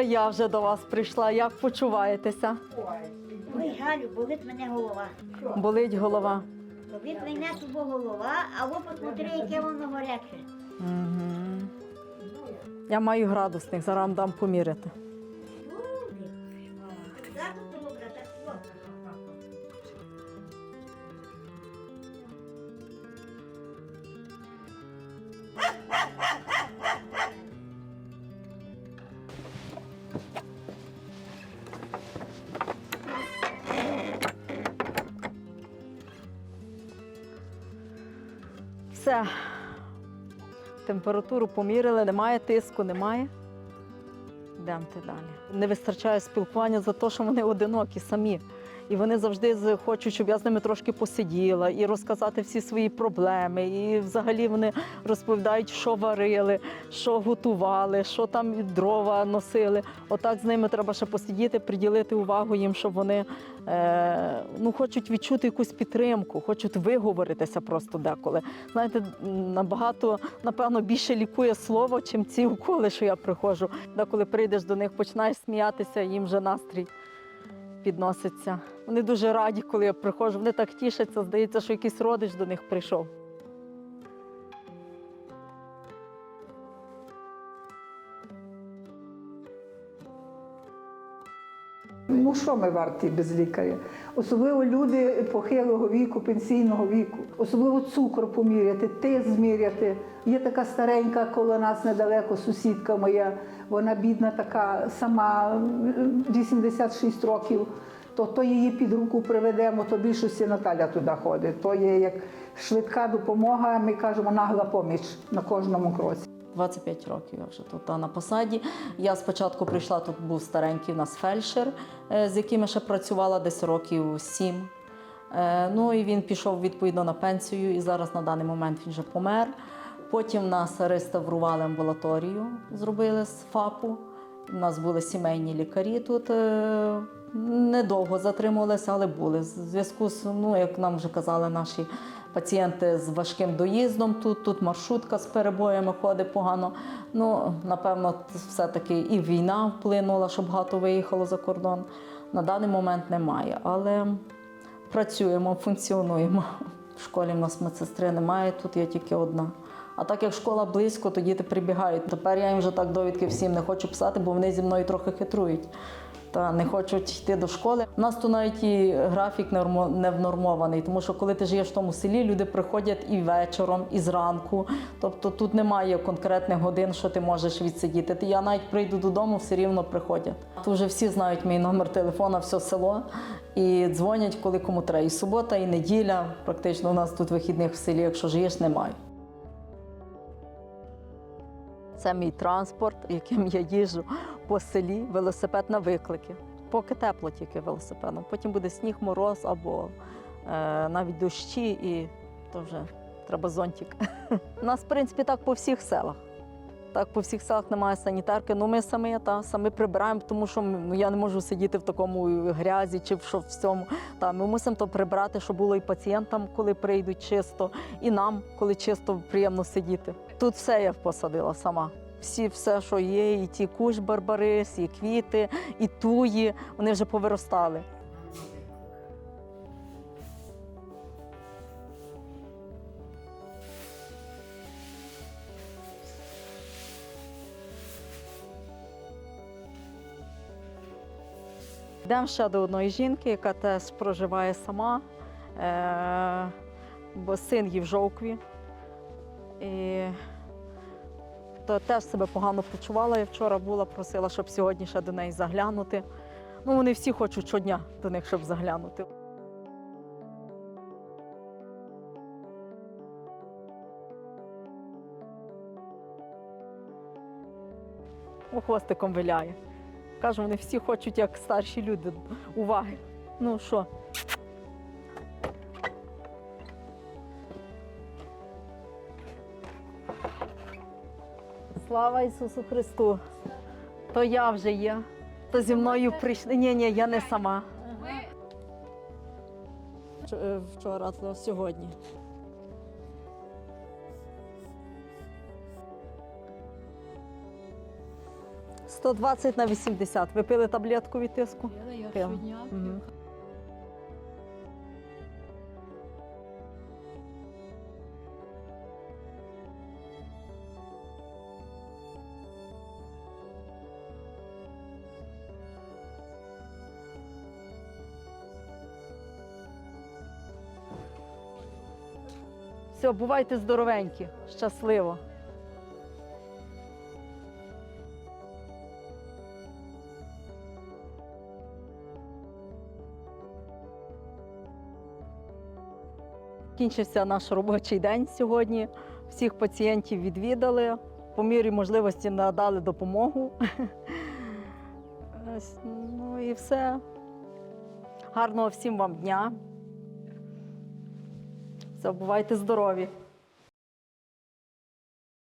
я вже до вас прийшла. Як почуваєтеся? Ой, Галю, болить мене голова. Болить голова. Болить мене тубо голова, а ви посмотри, яке воно гаряче. Угу. Я маю градусник, зараз вам дам поміряти. Все. Температуру поміряли, немає тиску, немає. Йдемте далі. Не вистачає спілкування за те, що вони одинокі самі. І вони завжди хочуть, щоб я з ними трошки посиділа і розказати всі свої проблеми. І взагалі вони розповідають, що варили, що готували, що там дрова носили. Отак з ними треба ще посидіти, приділити увагу їм, щоб вони е, ну, хочуть відчути якусь підтримку, хочуть виговоритися просто деколи. Знаєте, набагато, напевно, більше лікує слово, чим ці уколи, що я приходжу. Деколи прийдеш до них, починаєш сміятися, їм вже настрій підноситься. Вони дуже раді, коли я приходжу. Вони так тішаться, здається, що якийсь родич до них прийшов. Ну що ми варті без лікаря? Особливо люди похилого віку, пенсійного віку, особливо цукор поміряти, тиск зміряти. Є така старенька коло нас недалеко, сусідка моя, вона бідна така, сама 86 років. То, то її під руку приведемо, то більшості Наталя туди ходить. То є як швидка допомога, ми кажемо нагла поміч на кожному кроці. 25 років я вже тут на посаді. Я спочатку прийшла, тут був старенький у нас фельдшер, е, з яким я ще працювала десь років 7. Е, Ну і він пішов відповідно на пенсію, і зараз на даний момент він вже помер. Потім нас реставрували амбулаторію, зробили з ФАПу. У нас були сімейні лікарі тут. Недовго затримувалися, але були. В зв'язку з, ну, як нам вже казали наші пацієнти з важким доїздом тут, тут маршрутка з перебоями ходить погано. Ну, напевно, все-таки і війна вплинула, що багато виїхало за кордон. На даний момент немає, але працюємо, функціонуємо. В школі в нас медсестри немає, тут є тільки одна. А так як школа близько, то діти прибігають. Тепер я їм вже так довідки всім не хочу писати, бо вони зі мною трохи хитрують. Та не хочуть йти до школи. У нас тут навіть і графік не внормований, тому що коли ти живеш в тому селі, люди приходять і вечором, і зранку. Тобто тут немає конкретних годин, що ти можеш відсидіти. Я навіть прийду додому, все рівно приходять. Тут вже всі знають мій номер телефона, все село і дзвонять, коли кому треба. І субота, і неділя. Практично у нас тут вихідних в селі, якщо живеш, немає. Це мій транспорт, яким я їжджу по селі, велосипед на виклики. Поки тепло тільки велосипедом. Потім буде сніг, мороз або е, навіть дощі, і то вже треба зонтик. У нас, в принципі, так по всіх селах. Так, по всіх селах немає санітарки. Ну ми самі та самі прибираємо, тому що я не можу сидіти в такому грязі чи в що в цьому. Та ми мусимо то прибрати, щоб було і пацієнтам, коли прийдуть чисто, і нам, коли чисто приємно сидіти. Тут все я посадила сама. Всі, все, що є, і ті куш барбарис, і квіти, і туї, вони вже повиростали. Йдемо ще до одної жінки, яка теж проживає сама, е- бо син їй в жовкві. І то теж себе погано почувала. Я вчора була, просила, щоб сьогодні ще до неї заглянути. Ну, вони всі хочуть щодня до них, щоб заглянути. О, хвостиком виляє. Кажу, вони всі хочуть, як старші люди, уваги. Ну що? Слава Ісусу Христу! То я вже є. То зі мною прийшли. Ні, ні, я не сама. Вчора, то сьогодні. 120 на 80. Ви пили таблетку від тиску? Я щодня Все, бувайте здоровенькі, щасливо. Кінчився наш робочий день сьогодні. Всіх пацієнтів відвідали, по мірі можливості надали допомогу. Ну і все. Гарного всім вам дня. Все, бувайте здорові.